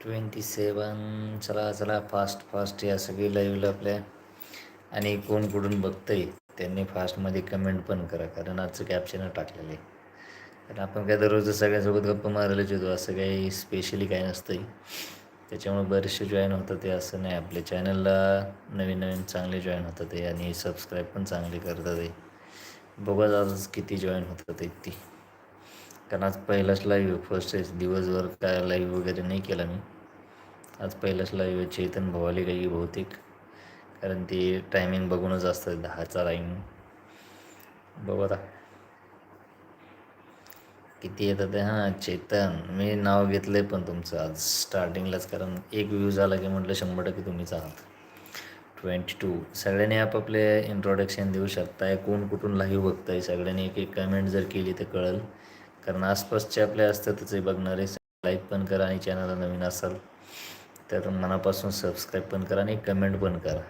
Twenty सेवन चला चला fast fast या सगळी लाईव्हला आपल्या. आणि कोण कुठून बघतंय त्यांनी फास्टमध्ये कमेंट पण करा कारण आजचं कॅप्शन टाकलेलं आहे. कारण आपण काय दररोज सगळ्यांसोबत गप्पा मारायलाच येतो असं काही स्पेशली काही नसतं त्याच्यामुळे बरेचसे जॉईन होतात ते असं नाही आपल्या चॅनलला नवीन नवीन चांगले जॉईन होतात ते आणि सबस्क्राईब पण चांगले करतात ते. बघा आज किती जॉईन होतात ते ती. कारण आज पहिलाच लाईव्ह फर्स्ट दिवसभर काय लाईव्ह वगैरे नाही केला मी. आज पहिलाच लाईव्ह चेतन भवाली काही बहुतेक. कारण ते टायमिंग बघूनच असतं दहाचा टायमिंग बघा आता. किती येतं ते? हां चेतन. मी नाव घेतलं आहे पण तुमचं आज स्टार्टिंगलाच कारण एक व्ह्यू झाला की म्हटलं शंभर टक्के तुम्हीच आहात. ट्वेंटी टू सगळ्यांनी आपापले इंट्रोडक्शन देऊ शकताय. कोण कुठून लाईव्ह बघताय? सगळ्यांनी एक एक कमेंट जर केली तर कळेल. कारण आसपासचे आपले असतातच बघणारे. लाईक पण करा आणि चॅनलला नवीन असाल तर मनापासून सबस्क्राईब पण करा आणि कमेंट पण करा.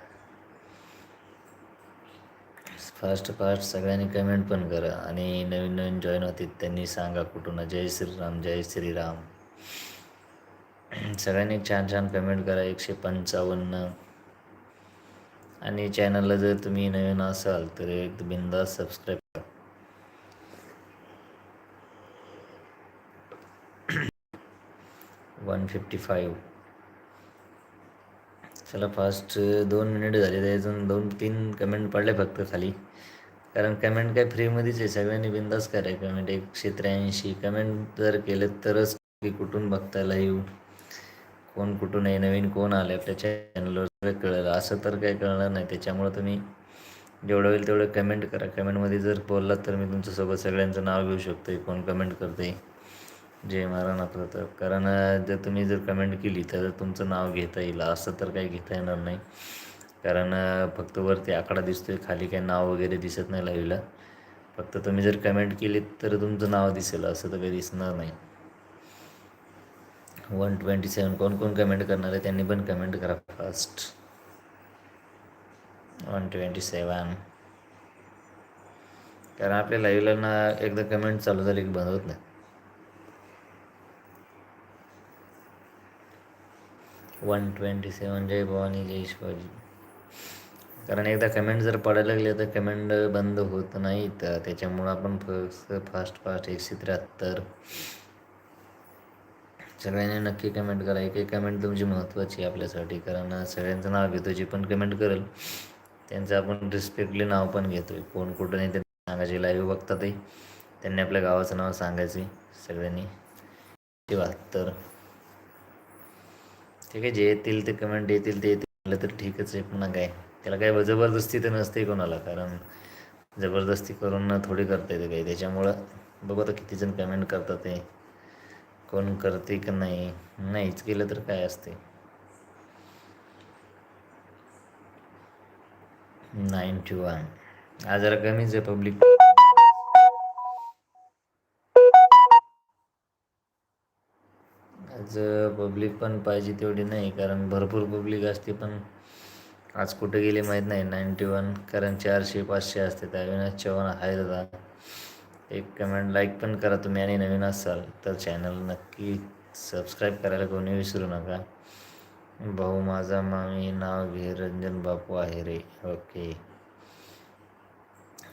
फास्ट फास्ट सगळ्यांनी कमेंट पण करा आणि नवीन नवीन जॉईन होतील त्यांनी सांगा कुठून. जय श्रीराम जय श्रीराम. सगळ्यांनी छान छान कमेंट करा एकशे पंचावन्न. आणि चॅनलला जर तुम्ही नवीन असाल तर एक बिंदास सबस्क्राईब करा. वन फिफ्टी फाईव्ह चला फास्ट दोन मिनिट झाले ते अजून दोन तीन कमेंट पडले फक्त खाली. कारण कमेंट काय फ्रीमध्येच आहे. सगळ्यांनी बिंदास करा कमेंट एकशे त्र्याऐंशी कमेंट जर केलं तरच की कुठून बघता लाईव्ह कोण कुठून आहे? नवीन कोण आलं आपल्या चॅनलवर सगळं कळलं. असं तर काही कळणार नाही. त्याच्यामुळं तुम्ही जेवढं होईल तेवढं कमेंट करा. कमेंटमध्ये जर बोललात तर मी तुमच्यासोबत सगळ्यांचं नाव घेऊ शकतो कोण कमेंट करते जय महाराणा प्रताप कारण जर तुम्ही जर कमेंट केली तर तुमचं नाव घेता येईल. असं तर काही घेता येणार नाही. कारण फक्त वरती आकडा दिसतोय खाली काही नाव वगैरे दिसत नाही लाईव्हला. फक्त तुम्ही जर कमेंट केली तर तुमचं नाव दिसेल. असं तर काही दिसणार नाही. वन ट्वेंटी सेवन कोण कोण कमेंट करणार आहे त्यांनी पण कमेंट करा फास्ट वन ट्वेंटी सेवन कारण आपल्या लाईव्हला ना एकदा कमेंट चालू झाली की बंद होत नाही. वन ट्वेंटी सेवन जय भवानी जय शिवाजी कारण एकदा कमेंट जर पडायला लागले तर कमेंट बंद होत नाही. तर त्याच्यामुळं आपण फक्त फास्ट फास्ट एकशे त्र्याहत्तर. सगळ्यांनी नक्की कमेंट करा. एक एक कमेंट तुमची महत्त्वाची आहे आपल्यासाठी. कारण सगळ्यांचं नाव घेतो जे पण कमेंट करेल त्यांचं आपण रिस्पेक्टली नाव पण घेतो आहे कोण कुठं नाही त्यांना सांगायचे. लाईव्ह बघतात त्यांनी आपल्या गावाचं नाव सांगायचे सगळ्यांनी. ते बहात्तर ठीक आहे जे येतील ते कमेंट येतील ते येतील. म्हटलं तर ठीकच आहे पुन्हा काय? त्याला काय जबरदस्ती तर नसते कोणाला कारण जबरदस्ती करून थोडी करता येते काही. त्याच्यामुळं बघू आता किती जण कमेंट करतात ते. कोण करते की नाही? नाहीच केलं तर काय असते? Ninety one. आज जरा कमीच आहे पब्लिक आज पब्लिक पण पाहिजे तेवढी नाही कारण भरपूर पब्लिक असते पण आज कुठे गेले माहीत नाही. नाईन्टी वन कारण चारशे पाचशे असते. त्या अविनाश चव्हाण आहे दादा एक कमेंट लाईक पण करा तुम्ही आणि नवीन असाल तर चॅनल नक्की सबस्क्राईब करायला कोणी विसरू नका. भाऊ माझा मामी नाव घे रंजन बापू आहे रे. ओके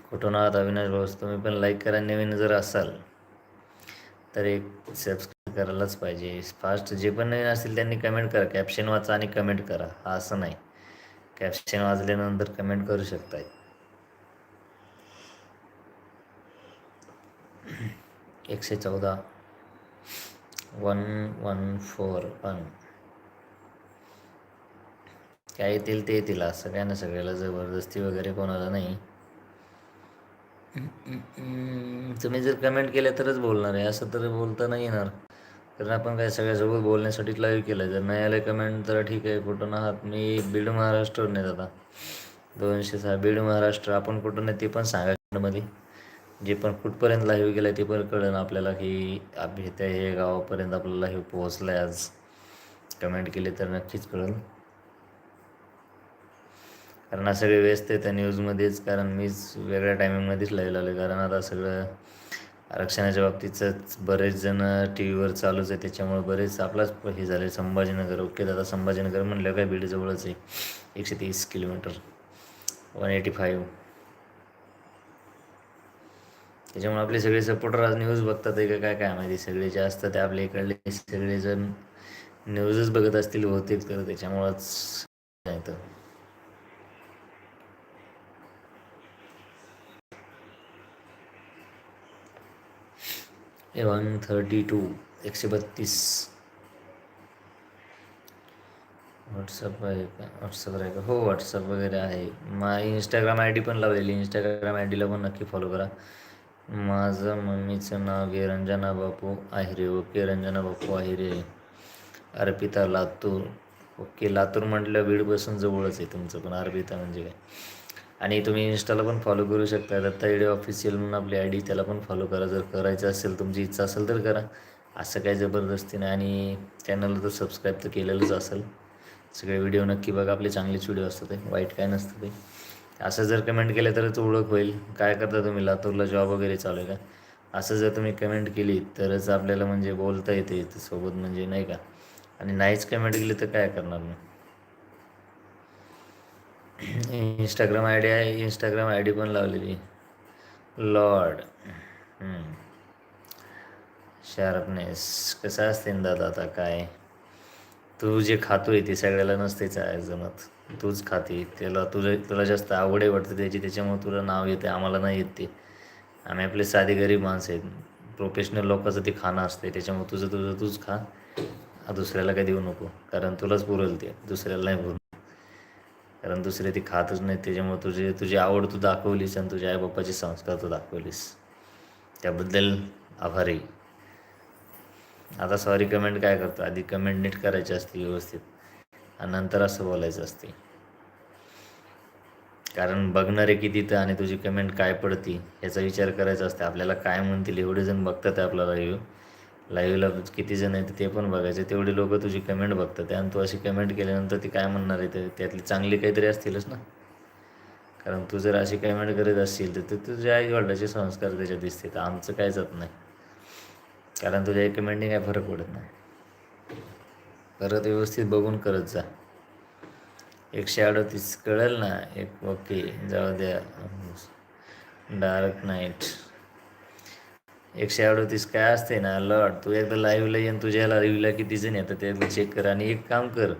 कुठून आहात अविनाश भाऊ? तुम्ही पण लाईक करा. नवीन जर असाल तर एक सबस्क्राईब करायलाच पाहिजे. फास्ट जे पण नवीन असतील त्यांनी कमेंट करा. कॅप्शन वाचा आणि कमेंट करा. हा असं नाही. कॅप्शन वाचल्यानंतर कमेंट करू शकताय. एकशे चौदा. One one four one. काय येतील ते येतील. असं काय ना सगळ्याला जबरदस्ती वगैरे कोणाला नाही. तुम्ही जर कमेंट केलं तरच बोलणार आहे. असं तर बोलता नाही येणार. कारण आपण काय सगळ्यासोबत बोलण्यासाठी लाईव्ह केलं जर नाही आलं कमेंट तर ठीक आहे. कुठून आहात? मी बीड महाराष्ट्रवर नाही आता दोनशे सहा बीड महाराष्ट्र. आपण कुठून आहे ते पण सांगामध्ये जे पण कुठपर्यंत लाईव्ह गेलं ते पण कळेल आपल्याला की आप त्या हे गावापर्यंत आपलं लाईव्ह पोहोचलं आहे आज. कमेंट केली तर नक्कीच कळेल. कारण हा सगळे व्यस्त आहे त्या न्यूजमध्येच कारण मीच वेगळ्या टायमिंगमध्येच लाईव्ह आहे कारण आता सगळं आरक्षणाच्या बाबतीतच बरेच जण टी व्हीवर चालूच आहे. त्याच्यामुळे बरेच आपलाच हे झाले संभाजीनगर. ओके दादा संभाजीनगर म्हणलं काय बीडजवळच आहे. एकशे तीस किलोमीटर. वन एटी फाईव्ह त्याच्यामुळे आपले सगळे सपोर्टर आज न्यूज बघतात आहे का? काय काय माहिती? सगळे जे असतात ते आपल्या इकडले सगळेजण न्यूजच बघत असतील बहुतेक तर त्याच्यामुळंच नाही तर वन थर्टी टू एकशे बत्तीस. व्हॉट्सअप आहे का व्हॉट्सअप आहे का? हो व्हॉट्सअप वगैरे आहे. मा इंस्टाग्राम आय डी पण लावलेली. इंस्टाग्राम आय डीला पण नक्की फॉलो करा. माझं मम्मीचं नाव घे रंजना बापू आहिरे ओके रंजना बापू आहिरे अर्पिता लातूर. ओके लातूर म्हटलं बीडपासून जवळच आहे तुमचं पण. अर्पिता म्हणजे काय? आणि तुम्ही इन्स्टाला पण फॉलो करू शकता दत्ता येडे ऑफिशियल म्हणून आपली आय डी त्याला पण फॉलो करा. जर करायचं असेल तुमची इच्छा असेल तर करा. असं काही जबरदस्ती नाही आणि चॅनलला तर सबस्क्राईब तर केलेलंच असेल. सगळे व्हिडिओ नक्की बघा. आपले चांगलेच व्हिडिओ असतात ते. वाईट काय नसतं ते. असं जर कमेंट केलं तरच ओळख होईल. काय करता तुम्ही? लातूरला जॉब वगैरे चालू आहे का? असं जर तुम्ही कमेंट केली तरच आपल्याला म्हणजे बोलता येते. सोबत म्हणजे नाही का? आणि नाहीच कमेंट केली तर काय करणार मी इंस्टाग्राम आय डी आहे. इंस्टाग्राम आय डी पण लावलेली. लॉर्ड. शार्पनेस. कसं असते ना दादा आता काय? तू जे खातोय ते सगळ्याला नसतेच आहे जमत. तूच खाते. त्याला तुझं तुला जास्त आवड आहे वाटतं त्याची त्याच्यामुळे तुला नाव येते आम्हाला नाही येत ते. आम्ही आपले साधे गरीब माणसं आहेत. प्रोफेशनल लोकांचं ते खाणं असते. त्याच्यामुळे तुझं तुझं तूच खा. दुसऱ्याला काही देऊ नको. कारण तुलाच पुरेल ते. दुसऱ्याला नाही पुरल कारण दुसरे ती खातच नाही त्याच्यामुळे तुझे तुझी आवड तू दाखवलीस आणि तुझ्या आईबापाचे संस्कार तू दाखवलीस. त्याबद्दल आभारी. आता सॉरी कमेंट काय करतो? आधी कमेंट नीट करायची असते व्यवस्थित आणि नंतर असं बोलायचं असते. कारण बघणारे किती तर आणि तुझी कमेंट काय पडती याचा विचार करायचा असते. आपल्याला काय म्हणतील एवढे जण बघतात आपल्याला लाईव्ह लाईव्हला किती जण आहेत ते पण बघायचे. तेवढे लोक तुझी कमेंट बघतात. आणि तू अशी कमेंट केल्यानंतर ती काय म्हणणार आहे? त्यातली चांगली काहीतरी असतीलच ना. कारण तू जर अशी कमेंट करत असशील तर तुझ्या आई वडिलाचे संस्कार त्याच्यात दिसते तर आमचं काय जात नाही. कारण तुझ्या एक कमेंटने काय फरक पडत नाही. परत व्यवस्थित बघून करत जा. एकशे अडतीस कळेल ना? एक ओके जाऊ द्या. Dark night. एकशे अडतीस काय असते ना लॉट तू एकदा लाईव्हला येईन तुझ्या रिव्ह्यूला किती जण येतं ते एकदा चेक कर आणि एक काम कर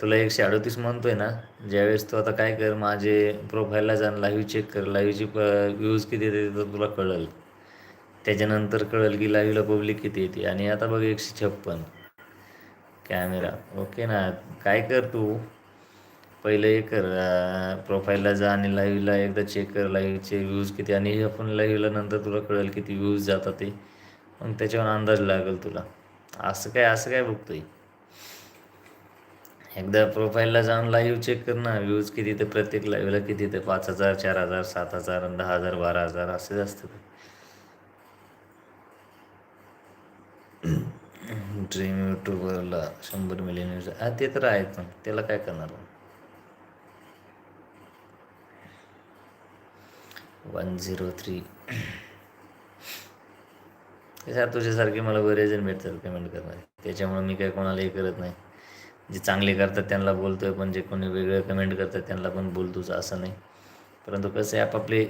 तुला एकशे अडतीस म्हणतोय ना ज्यावेळेस तू आता काय कर माझे प्रोफाईलला जाण लाईव्ह चेक कर लाईव्हची प व्ह्यूज किती येते तर तुला कळेल. त्याच्यानंतर कळेल की लाईव्हला पब्लिक किती येते. आणि आता बघ एकशे छप्पन. कॅमेरा ओके ना? काय कर तू? पहिलं हे कर प्रोफाईलला जा आणि लाईव्हला एकदा चेक कर लाईव्हचे व्ह्यूज किती आणि आपण लाईव्हला नंतर तुला कळेल किती व्ह्यूज जातात ते. मग त्याच्यावर अंदाज लागेल तुला. असं काय असं काय बघतोय? एकदा प्रोफाईलला जाऊन लाईव्ह चेक कर ना व्ह्यूज किती ते प्रत्येक लाईव्हला किती ते पाच हजार चार हजार सात हजार दहा हजार बारा हजार असेच असतं ड्रीम यूट्यूबरला शंभर मिलियन व्ह्यूज हा ते तर आहेत त्याला काय करणार वन झिरो थ्री. सर तुझ्यासारखे मला बरेच जण भेटतात पेमेंट करणारे. त्याच्यामुळे मी काही कोणालाही करत नाही. जे चांगले करतात त्यांना बोलतो आहे पण जे कोणी वेगळं कमेंट करतात त्यांना पण बोलतोच असं नाही. परंतु कसं आहे आपापले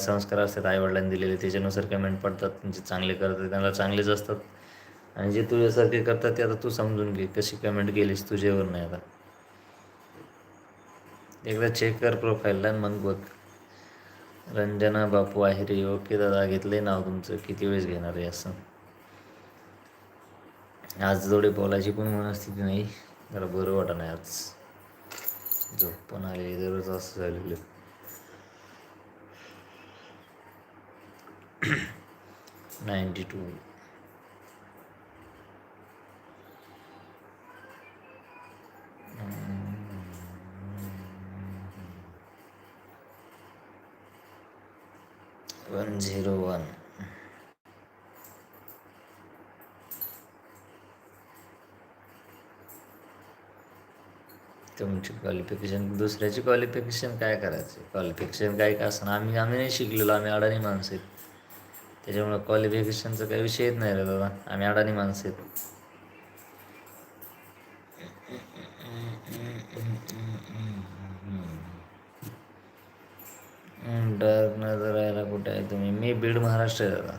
संस्कार असतात आईवडिलांनी दिलेले त्याच्यानुसार कमेंट पडतात. जे चांगले करतात त्यांना चांगलेच असतात. आणि जे तुझ्यासारखे करतात ते आता तू समजून घे कशी कमेंट केलीस तुझ्यावर नाही आता. एकदा चेक कर प्रोफाईलला मग बघ. रंजना बापू आहे रे ओके दादा घेतले नाव तुमचं? किती वेळेस घेणार आहे असं? आज थोडी बोलायची पण मनस्थिती नाही. जरा बरं वाटत नाही आज. झोप पण आली दररोज असं झालेलं ninety two. One zero one तुमची क्वालिफिकेशन दुसऱ्याची क्वालिफिकेशन काय करायचं? क्वालिफिकेशन काय का असं आम्ही आम्ही नाही शिकलेलो आम्ही अडाणी माणसं आहेत. त्याच्यामुळं क्वालिफिकेशनचा काही विषयच नाही रे दादा आम्ही अडाणी माणसं आहेत. डार्क नजर राहायला कुठे आहे तुम्ही मी बीड महाराष्ट्र आहे दादा.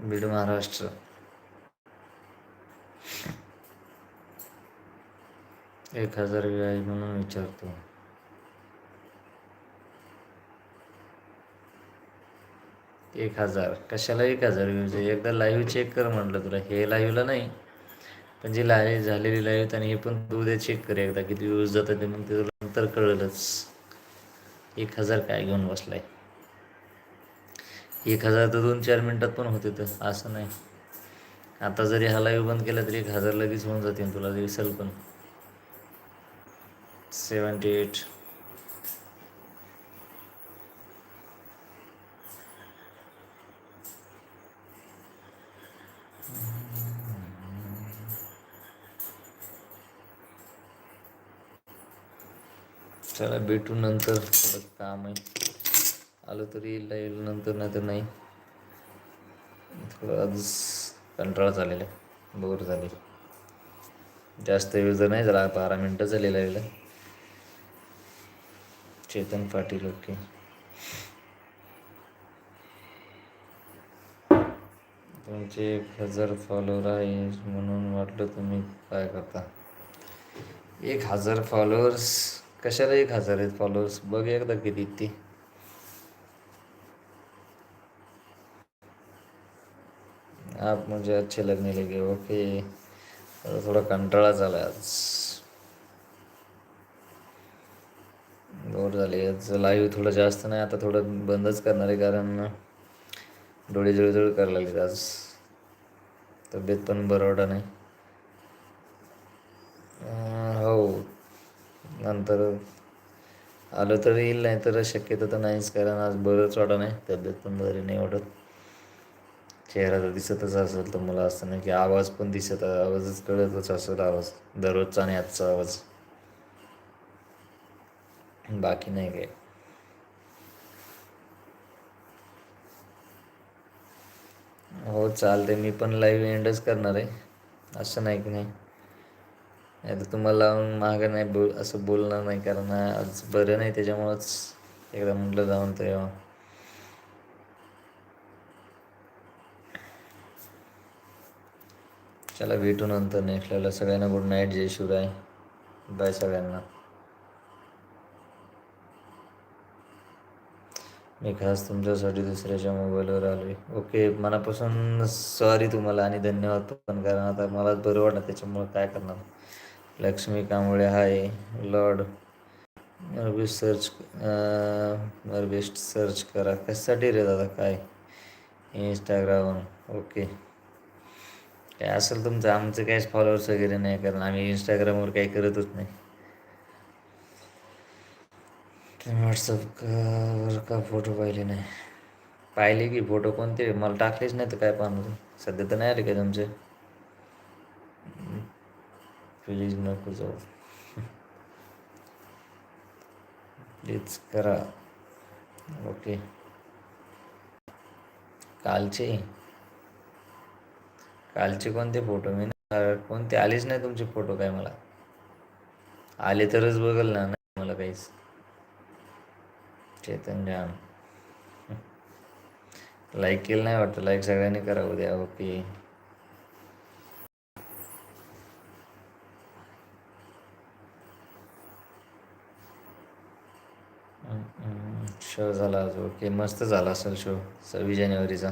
बीड महाराष्ट्र. एक हजार आहे म्हणून विचारतो. एक हजार. कशाला एक हजार? व्ह्यूज आहे एकदा लाईव्ह चेक कर म्हटलं तुला. हे लाईव्हला नाही. पण जी लाईव्ह झालेली लाईव्ह आणि हे पण तू उद्या चेक कर एकदा. किती व्ह्यूज जातात ते मग ते तुला नंतर कळलंच. एक हजार काय घेऊन बसलाय? एक हजार तर दोन चार मिनटात पण होते तर असं नाही. आता जरी हा लाईव्ह बंद केला तरी एक हजार लगेच होऊन जातील तुला दिसेल पण. सेवन्टी एट चला भेटू नंतर थोडं काम आहे. आलो तरी येईल येईल नंतर नाही तर नाही. थोडं आज कंटाळा झालेला आहे. बोर झाले जास्त वेळ जर नाही झाला बारा मिनटं झालेला यायला चेतन पाटील ओके. तुमचे एक हजार फॉलोअर आहे म्हणून वाटलं तुम्ही काय करता. एक हजार फॉलोअर्स कशाला एक हजार आहेत फॉलोअर्स बघ एकदा किती ती. आप मुझे अच्छे लगने लगे ओके. थोडा कंटाळा झाला आज. बोर झाले आज लाईव्ह थोडं जास्त नाही आता थोडं बंदच करणार आहे कारण डोळे जळजळ करायला लागले आज. तब्येत पण बरवडा नाही. हो. नंतर आलं तर येईल नाही तर शक्यतो तर नाहीच कारण आज बरंच वाटत नाही. तब्येत पण बरी नाही वाटत. चेहरा तर दिसतच असेल तर मला असं नाही की आवाज पण दिसत आवाजच कळतच असेल आवाज. दररोजचा आणि आजचा आवाज. बाकी नाही काय हो चालते मी पण लाईव्ह एंडच करणार आहे. असं नाही की नाही. नाही तर तुम्हाला लावून मागं नाही बोल असं बोलणार नाही. कारण आज बरं नाही. त्याच्यामुळंच एकदा म्हटलं जाऊन तर यावं. चला भेटू नंतर. नेक्स्ट सगळ्यांना गुड नाईट जय शिवराय. बाय सगळ्यांना. मी खास तुमच्यासाठी दुसऱ्याच्या मोबाईलवर आलो आहे ओके मनापासून सॉरी तुम्हाला आणि धन्यवाद पण कारण आता मला बरं वाटलं त्याच्यामुळं काय करणार. Lakshmi Kamble hi lord. Best search best search करा. कशासाठी रे दादा काय? Instagram okay. काय असेल तुमचं? आमचं काहीच फॉलोअर्स वगैरे नाही कारण आम्ही इंस्टाग्रामवर काही करतच नाही. व्हॉट्सअपवर का फोटो पाहिले नाही. पाहिले की फोटो कोणते? मला टाकलेच नाही तर काय पाहणार सध्या तर नाही आले काय तुमचे? प्लीज नको जाऊ. प्लीज करा. ओके कालचे? कालचे कोणते फोटो मी कोणते? आलेच नाही तुमचे फोटो काय मला? आले तरच बघल ना नाही मला काहीच. चेतन जाम लाईक केलं नाही वाटतं. लाईक सगळ्यांनी करा उद्या ओके. शो झाला आज. ओके मस्त झाला असेल शो सव्वीस जानेवारीचा.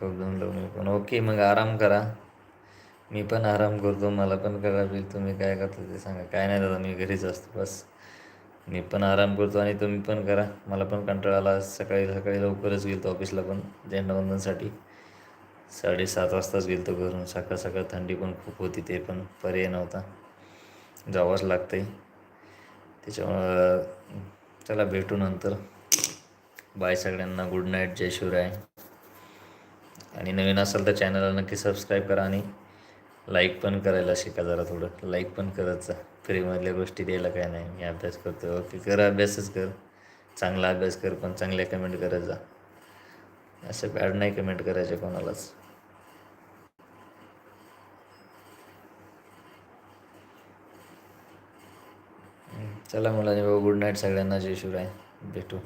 खूप दमलो मी पण ओके मग आराम करा. मी पण आराम करतो मला पण करा बिल तुम्ही काय करता ते सांगा. काय नाही दादा मी घरीच असतो बस. मी पण आराम करतो आणि तुम्ही पण करा. मला पण कंटाळा आला सकाळी सकाळी लवकरच गेलो ऑफिसला पण झेंडावंदनसाठी. साडेसात वाजताच गेलो घरून. सकाळ सकाळ थंडी पण खूप होती ते पण पर्याय नव्हता. जावंच लागतं आहे त्याच्यामुळं चला भेटू नंतर. बाय सगळ्यांना. गुड नाईट जय शिवराय. आणि नवीन असाल तर चॅनलला नक्की सबस्क्राईब करा आणि लाईक पण करायला शिका जरा थोडं. लाईक पण करत जा. फ्रीमधल्या गोष्टी द्यायला काय नाही. मी अभ्यास करतो. ओके कर अभ्यासच कर. चांगला अभ्यास कर पण चांगल्या कमेंट करत जा. असं बॅड नाही कमेंट करायचे कोणालाच. चला मला गुड नाईट सगळ्यांना. जय शिवराय. भेटू.